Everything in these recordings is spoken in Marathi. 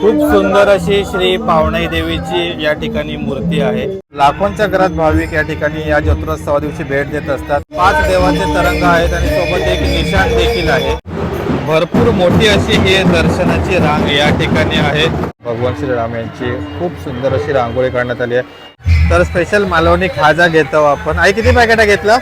खूप सुंदर अशी श्री पावणाई देवीची या ठिकाणी मूर्ती आहे. लाखोंच्या घरात भाविक या ठिकाणी या जत्रोत्सवा दिवशी भेट देत असतात. पाच देवाचे तरंग आहेत आणि सोबत एक निशाण देखील आहे. भरपूर मोठी अशी ही दर्शनाची रांग या ठिकाणी आहे. भगवान श्रीराम यांची खूप सुंदर अशी रांगोळी काढण्यात आली आहे. तर स्पेशल मालवणी खाजा घेतो आपण. आई किती पॅकेट घेतलं?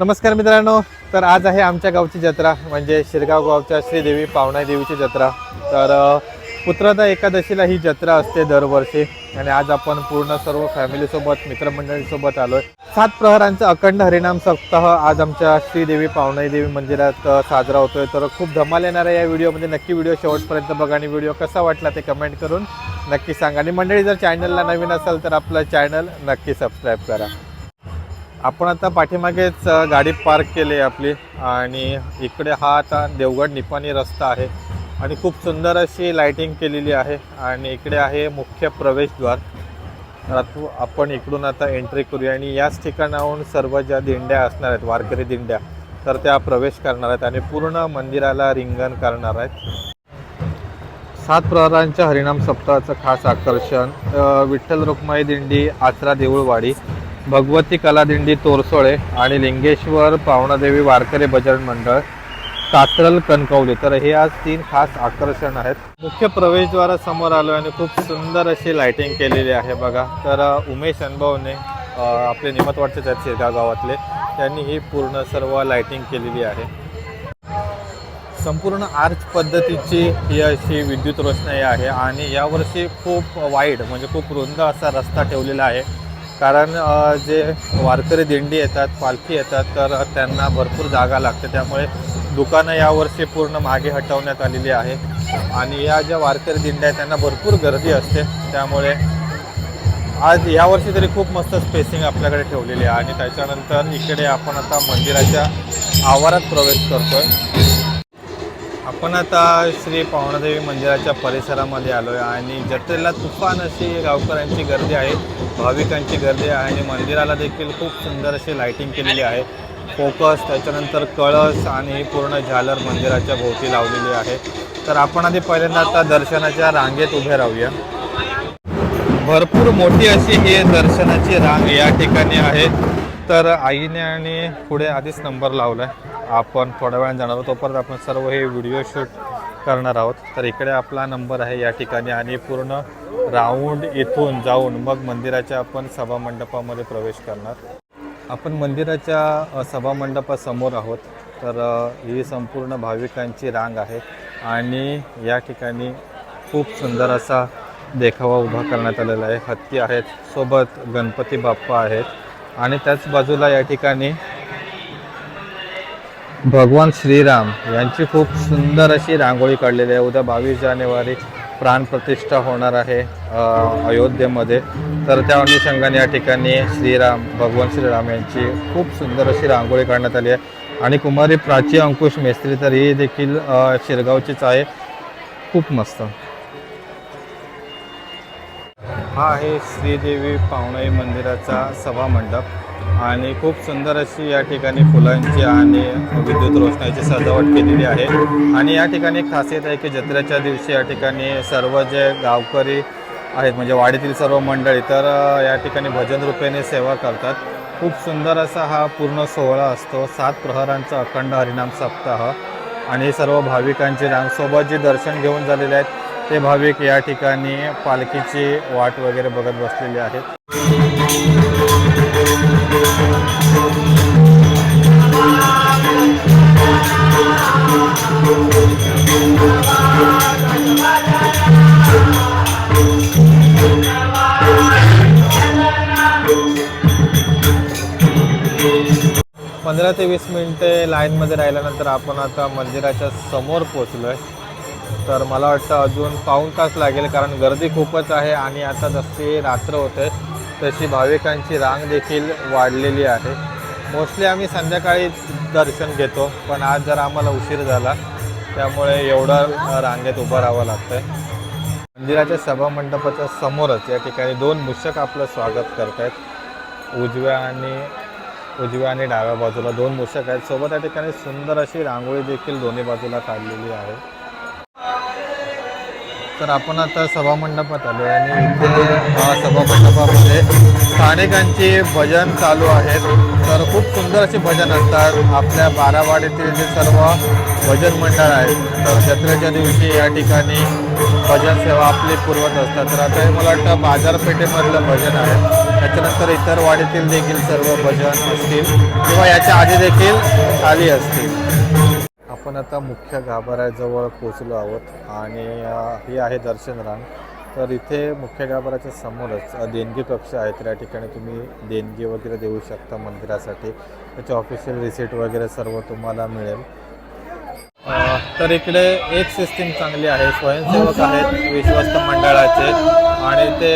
नमस्कार मित्रांनो तर आज आहे आमच्या गावची जत्रा म्हणजे शिरगाव गावच्या श्रीदेवी पावणाई देवीची जत्रा. तर पुत्रदा एकादशीला ही जत्रा असते दरवर्षी आणि आज आपण पूर्ण सर्व फॅमिलीसोबत मित्रमंडळीसोबत आलो आहे सात प्रहरांचा अखंड हरिनाम सप्ताह आज आमच्या श्रीदेवी पावणाई देवी मंदिरात साजरा होतोय. तर खूप धमाल येणार आहे या व्हिडिओमध्ये. नक्की व्हिडिओ शेवटपर्यंत बघा आणि व्हिडिओ कसा वाटला ते कमेंट करून नक्की सांगा. आणि मंडळी जर चॅनलला नवीन असेल तर आपलं चॅनल नक्की सबस्क्राईब करा. आपण आता पाठीमागेच गाडी पार्क केली आहे आपली. आणि इकडे हा आता देवगड निपाणी रस्ता आहे. आणि खूप सुंदर अशी लायटिंग केलेली आहे. आणि इकडे आहे मुख्य प्रवेशद्वार. तर आपण इकडून आता एंट्री करूया. आणि याच ठिकाणाहून सर्व ज्या दिंड्या असणार आहेत वारकरी दिंड्या तर त्या प्रवेश करणार आहेत आणि पूर्ण मंदिराला रिंगण करणार आहेत. सात प्रहारांच्या हरिणाम सप्ताहाचं खास आकर्षण विठ्ठल रुक्माई दिंडी आचरा देऊळवाडी भगवती कलादिंडी तोरसोळे आणि लिंगेश्वर पावणादेवी वारकरी भजन मंडळ कात्रल कणकवली. तर हे आज तीन खास आकर्षण आहेत. मुख्य प्रवेशद्वारासमोर आलो आणि खूप सुंदर अशी लायटिंग केलेली आहे बघा. तर उमेश अनुभवने आपले निमतवाडचे आहेत गावातले. त्यांनी ही पूर्ण सर्व लायटिंग केलेली आहे. संपूर्ण आर्च पद्धतीची ही अशी विद्युत रोषणाई आहे आणि यावर्षी खूप वाईड म्हणजे खूप रुंद असा रस्ता ठेवलेला आहे. कारण जे वारकरी दिंडी येतात पालखी येतात तर त्यांना भरपूर जागा लागते. त्यामुळे दुकानं यावर्षी पूर्ण मागे हटवण्यात आलेली आहे. आणि या ज्या वारकरी दिंड्या आहेत त्यांना भरपूर गर्दी असते. त्यामुळे आज यावर्षी तरी खूप मस्त स्पेसिंग आपल्याकडे ठेवलेली आहे. आणि त्याच्यानंतर इकडे आपण आता मंदिराच्या आवारात प्रवेश करतो आहे आपण आता श्री पावणादेवी मंदिराच्या परिसरामध्ये आलो आहे आणि जत्रेला तुफान अशी गावकऱ्यांची गर्दी आहे भाविकांची गर्दी आहे आणि मंदिराला देखील खूप सुंदर अशी लायटिंग केलेली आहे. फोकस त्याच्यानंतर कळस आणि पूर्ण झालर मंदिराच्या भोवती लावलेली आहे. तर आपण आधी पहिल्यांदा आता दर्शनाच्या रांगेत उभे राहूया. भरपूर मोठी अशी ही दर्शनाची रांग या ठिकाणी आहे. तर आईने आणि पुढे आधीच नंबर लावला आहे आपण थोड्या वेळाने जाणार आहोत. तोपर्यंत आपण सर्व हे व्हिडिओ शूट करणार आहोत. तर इकडे आपला नंबर आहे या ठिकाणी आणि पूर्ण राऊंड इथून जाऊन मग मंदिराच्या आपण सभामंडपामध्ये प्रवेश करणार. आपण मंदिराच्या सभामंडपासमोर आहोत. तर ही संपूर्ण भाविकांची रांग आहे आणि या ठिकाणी खूप सुंदर असा देखावा उभा करण्यात आलेला आहे. हत्ती आहेत सोबत गणपती बाप्पा आहेत आणि त्याच बाजूला या ठिकाणी भगवान श्रीराम यांची खूप सुंदर अशी रांगोळी काढलेली आहे. उद्या बावीस जानेवारी प्राणप्रतिष्ठा होणार आहे अयोध्येमध्ये. तर त्या अनुषंगाने या ठिकाणी श्रीराम भगवान श्रीराम यांची खूप सुंदर अशी रांगोळी काढण्यात आली आहे. आणि कुमारी प्राची अंकुश मेस्त्री तर ही देखील शिरगावचीच आहे. खूप मस्त. हा आहे श्रीदेवी पावणाई मंदिराचा सभामंडप. आणि खूप सुंदर अशी या ठिकाणी फुलांची आणि विद्युत रोषणाची सजावट केलेली आहे. आणि या ठिकाणी खासियत आहे की जत्रेच्या दिवशी या ठिकाणी सर्व जे गावकरी आहेत म्हणजे वाडीतील सर्व मंडळी तर या ठिकाणी भजन रूपेने सेवा करतात. खूप सुंदर असा हा पूर्ण सोहळा असतो. सात प्रहरांचा अखंड हरिनाम सप्ताह आणि सर्व भाविकांचे रामसोबत जे दर्शन घेऊन झालेले आहेत ते भाविक या ठिकाणी पालखीची वाट वगैरे बघत बसलेले आहेत. पंधरा ते वीस मिनटे लाईनमध्ये राहिल्यानंतर आपण आता मंदिराच्या समोर पोचलो आहे तर मला वाटतं अजून पाऊण तास लागेल कारण गर्दी खूपच आहे आणि आता जसे रात्र होते. तशी भाविकांची रांग देखील वाढलेली आहे. मोस्टली आम्ही संध्याकाळी दर्शन घेतो पण आज जर आम्हाला उशीर झाला त्यामुळे एवढं रांगेत उभं राहावं लागतं आहे मंदिराच्या सभामंडपाच्या समोरच या ठिकाणी दोन मूषक आपलं स्वागत करत आहेत उजव्या आणि उजव्या आणि डाव्या बाजूला दोन मूषक आहेत. सोबत या ठिकाणी सुंदर अशी रांगोळी देखील दोन्ही बाजूला काढलेली आहे. तर आपण आता सभामंडपात आलो आहे आणि इथे सभामंडपामध्ये स्थानिकांची भजन चालू आहेत. तर खूप सुंदर असे भजन असतात. आपल्या बारावाडीतील जे सर्व भजन मंडळ आहेत तर जत्रेच्या दिवशी या ठिकाणी भजन सेवा आपली पुरवत असतात. तर आता हे मला वाटतं बाजारपेठेमधलं भजन आहे. त्याच्यानंतर इतर वाडीतील देखील सर्व भजन असतील किंवा याच्या आधी देखील आली असतील. आपण आता मुख्य गाभाऱ्याजवळ पोचलो आहोत आणि हे आहे दर्शन रांग तर इथे मुख्य गाभाऱ्याच्या समोरच देणगी कक्ष आहे तर या ठिकाणी तुम्ही देणगी वगैरे देऊ शकता मंदिरासाठी. त्याचे ऑफिशियल रिसिट वगैरे सर्व तुम्हाला मिळेल. तर इकडे एक सिस्टीम चांगली आहे. स्वयंसेवक आहेत विश्वस्त मंडळाचे. आणि ते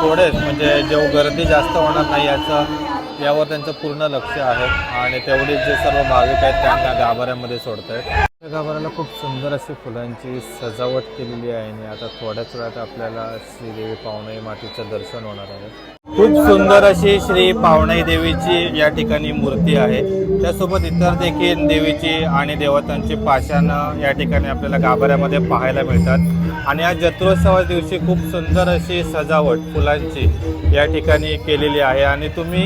थोडेच म्हणजे जेव्हा गर्दी जास्त होणार नाही याचं यावर त्यांचं पूर्ण लक्ष आहे आणि तेवढीच जे सर्व भाविक आहेत त्यांना गाभाऱ्यामध्ये सोडत आहेत गाभाऱ्याला खूप सुंदर अशी फुलांची सजावट केलेली आहे आणि आता थोड्याच वेळात आपल्याला श्रीदेवी पावणाई मातीचं दर्शन होणार आहे. खूप सुंदर अशी श्री पावणाई देवीची या ठिकाणी मूर्ती आहे. त्यासोबत इतर देखील देवीची आणि देवतांची पाषाणं या ठिकाणी आपल्याला गाभाऱ्यामध्ये पाहायला मिळतात. आणि या जत्रोत्सवा दिवशी खूप सुंदर अशी सजावट फुलांची या ठिकाणी केलेली आहे. आणि तुम्ही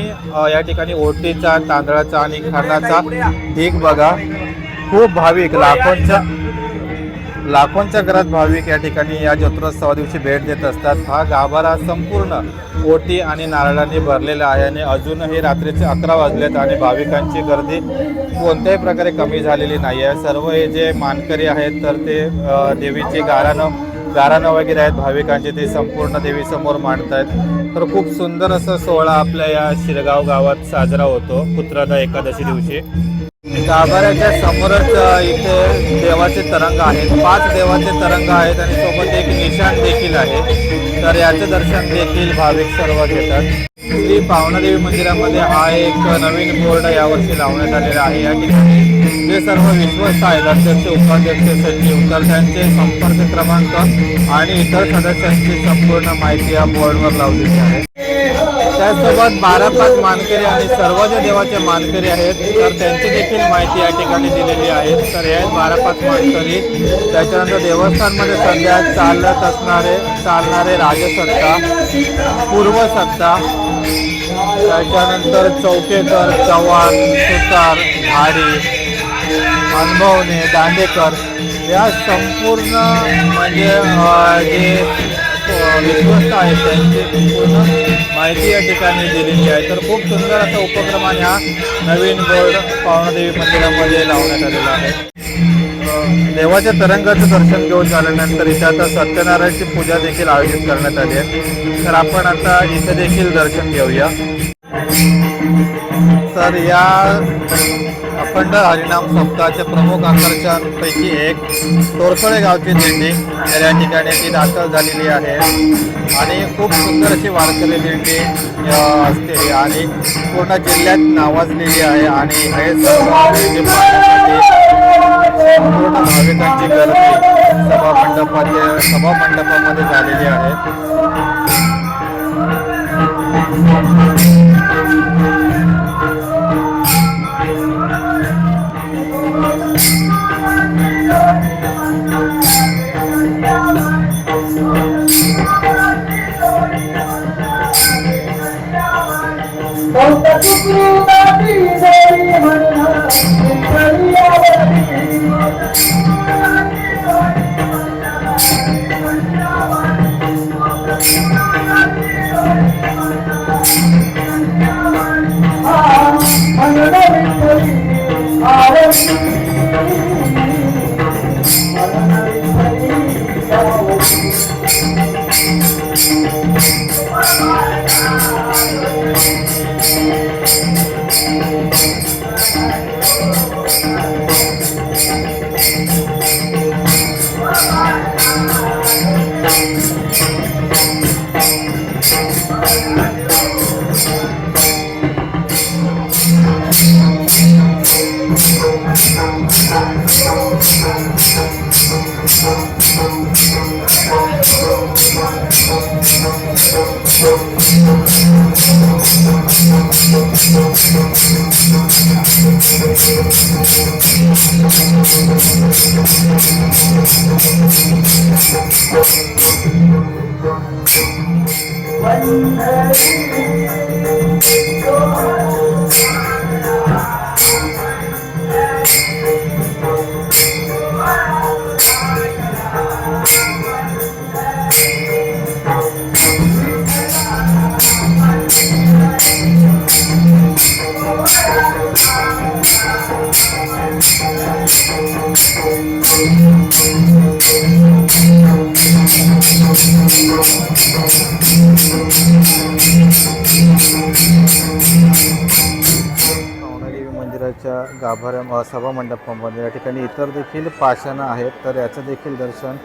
या ठिकाणी ओटीचा तांदळाचा आणि खरणाचा ढीक बघा. खूप भाविक लाखोंच्या लाखोंच्या घरात भाविक या ठिकाणी या जत्रोत्सवा दिवशी भेट देत असतात. हा गाभारा संपूर्ण ओटी आणि नारळांनी भरलेला आहे आणि अजूनही रात्रीचे अकरा वाजलेत आणि भाविकांची गर्दी कोणत्याही प्रकारे कमी झालेली नाही आहे सर्व हे जे मानकरी आहेत तर ते देवीची गारानं गारानं वगैरे आहेत भाविकांचे ते संपूर्ण देवीसमोर मांडत आहेत तर खूप सुंदर असा सोहळा आपल्या या शिरगाव गावात साजरा होतो पुत्रदा एकादशी दिवशी. गाभाऱ्याच्या समोरच इथे देवाचे तरंग आहेत. पाच देवाचे तरंग आहेत आणि सोबत एक निशाण देखील आहे. तर याचे दर्शन देखील भाविक सर्व घेतात. श्री पावनादेवी मंदिरामध्ये हा एक नवीन बोर्ड यावर्षी लावण्यात आलेला आहे. या ठिकाणी जे सर्व विश्वस्त आहेत अध्यक्ष उपाध्यक्ष सचिव तर त्यांचे संपर्क क्रमांक आणि इतर सदस्यांची संपूर्ण माहिती या बोर्डवर लावलेली आहे. त्याचसोबत बारा पाच मानकरी आणि सर्व जे देवाचे मानकरी आहेत तर त्यांची देखील माहिती या ठिकाणी दिलेली आहे. तर हे आहेत बारा पाच मानकरी. त्याच्यानंतर देवस्थानमध्ये सध्या चालत असणारे चालणारे राजसत्ता पूर्वसत्ता त्याच्यानंतर चौकेकर चव्हाण सुतार झाडी अनुभवणे दांडेकर या संपूर्ण म्हणजे जे विश्वस्त आहेत त्यांची पूर्ण माहिती या ठिकाणी दिलेली आहे. तर खूप सुंदर असा उपक्रम आणि हा नवीन बोर्ड पावनादेवी मंदिरामध्ये लावण्यात आलेला आहे. देवाच्या तरंगाचं दर्शन घेऊन झाल्यानंतर इथे आता सत्यनारायणची पूजा देखील आयोजित करण्यात आली आहे. तर आपण आता इथे देखील दर्शन घेऊया. तर या अखंड हरिनाम सप्ताहाचे प्रमुख आकर्षणपैकी एक तोरसळे गावची दिंडी तर या ठिकाणी ती दाखल झालेली आहे. आणि खूप सुंदर अशी वारकरी दिंडी असते. आणि पूर्ण जिल्ह्यात नावाजलेली आहे. आणि हे सर्व दिंडी संपूर्ण भाविकांची गर्दी सभा मंडपाचे सभा मंडपामध्ये झालेली आहे. One night, सभा मंडपामध्ये या ठिकाणी इतर देखील पाषाणं आहेत तर याचं देखील दर्शन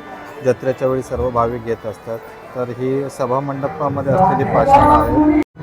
जत्रेच्या वेळी सर्व भाविक घेत असतात. तर ही सभा मंडपामध्ये असलेली पाषाणं आहेत.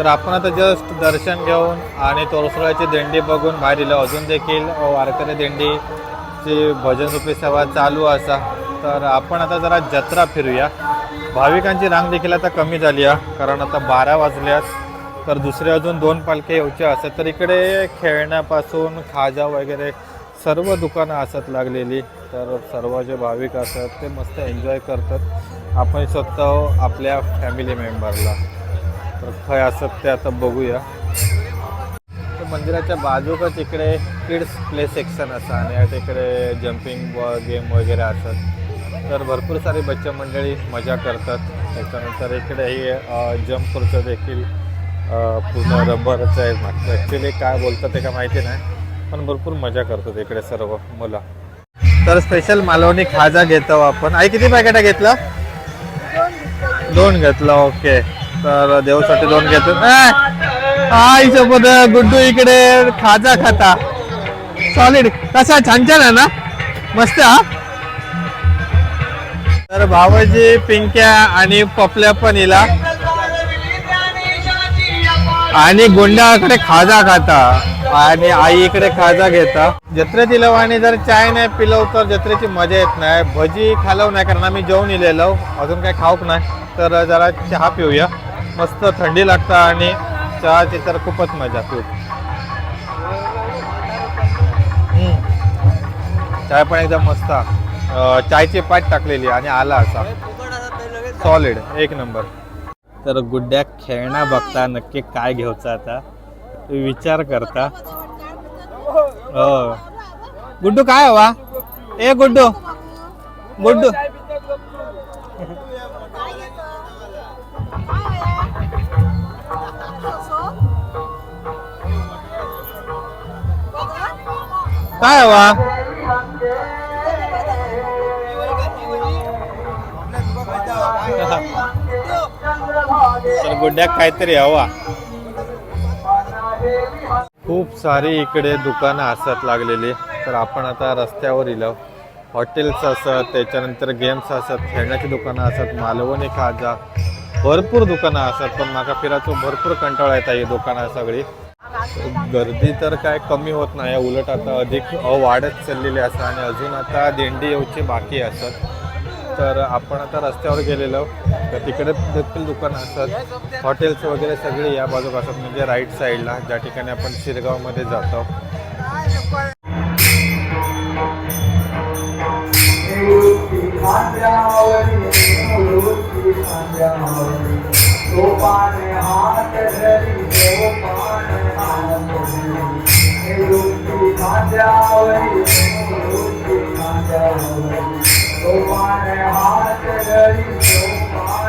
तर आपण आता जस्ट दर्शन घेऊन आणि तोरसोळ्याची दिंडी बघून बाहेर दिलं अजून देखील वारकरी दिंडीची भजन रूपी सेवा चालू असा. तर आपण आता जरा जत्रा फिरूया. भाविकांची रांग देखील आता कमी झाली आहे कारण आता बारा वाजल्यात. तर दुसरे अजून दोन पालखे येऊच्या असतात. तर इकडे खेळण्यापासून खाजा वगैरे सर्व दुकानं असत लागलेली. तर सर्व जे भाविक असतात ते मस्त एन्जॉय करतात. आपण स्वतः आपल्या फॅमिली मेंबरला तर खय असत ते आता बघूया. तर मंदिराच्या बाजूकच इकडे किड्स प्ले सेक्शन असा आणि या तिकडे जम्पिंग गेम वगैरे असतात तर भरपूर सारी बच्चा मंडळी मजा करतात. त्याच्यानंतर इकडे हे जम्प खुर्चं देखील पूर्ण रबरचं आहे. मागचं ॲक्च्युली काय बोलतात ते काय माहिती नाही पण भरपूर मजा करतात इकडे सर्व मुलं. तर स्पेशल मालवणी खाजा घेतो आपण. आई किती पॅकेट घेतला? दोन घेतला. ओके तर देवासाठी दोन घेतो. आई सोबत गुड्डू इकडे खाजा खाता. सॉलिड कसा? छान छान आहे ना? मस्त हा? तर भावाजी पिंक्या आणि पपल्या पण इला आणि गुंडाकडे खाजा खाता. आणि आई इकडे खाजा घेता. जत्रेत इलव आणि जर चाय नाही पिलव तर जत्रेची मजा येत नाही. भजी खालव नाही कारण आम्ही जेवण इलेलो. अजून काही खाऊक नाही. तर जरा चहा पिऊया. मस्त थंडी लागता आणि चहाची तर खूपच मजा. खूप चाय पण एकदम मस्त. चायची पाट टाकलेली आणि आला असा. सॉलिड एक नंबर. तर गुड्ड्या खेळणं बघता नक्की काय घ्यायचं आता. विचार करता. हो. गुड्डू काय हवा? ए गुड्डू. गुड्डू. काय हवा? तर गुड्ड्या काहीतरी हवा. खूप सारी इकडे दुकानं असत लागलेली. तर आपण आता रस्त्यावर इलो. हॉटेल्स असत त्याच्यानंतर गेम्स असत खेळण्याची दुकानं असत मालवणी खाजा. भरपूर दुकानं असत पण माका फिरायचो भरपूर कंटाळा येतात ही दुकानं सगळी. गर्दी तर काय कमी होत नाही. उलट आता अधिक वाढत चाललेली असं आणि अजून आता दिंडी येऊची बाकी असत तर आपण आता रस्त्यावर गेलेलो. तर तिकडे देखील दुकानं असतात. हॉटेल्स वगैरे सगळे या बाजूक असतात. म्हणजे राईट साईडला ज्या ठिकाणी आपण शिरगावमध्ये जातो. निवृत्ती Oh, my heart is ready to go.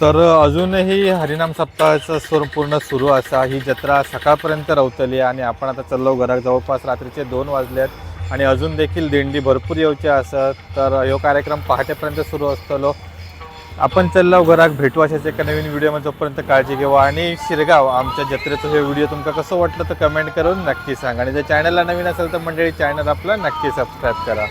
तर अजूनही हरिनाम सप्ताहाचा स्वर पूर्ण सुरू असा ही जत्रा सकाळपर्यंत रवतली आणि आपण आता चाललो घरात. जवळपास रात्रीचे दोन वाजले आहेत आणि अजून देखील दिंडी भरपूर येऊची असत तर ह्यो कार्यक्रम पहाटेपर्यंत सुरू असतलो. आपण चाललो घराक भेटू अशाच एका नवीन व्हिडिओमध्ये. जोपर्यंत काळजी घेवा आणि शिरगाव आमच्या जत्रेचं हे व्हिडिओ तुमका कसं वाटलं तर कमेंट करून नक्की सांगा. आणि जर चॅनलला नवीन असेल तर मंडळी चॅनल आपलं नक्की सबस्क्राईब करा.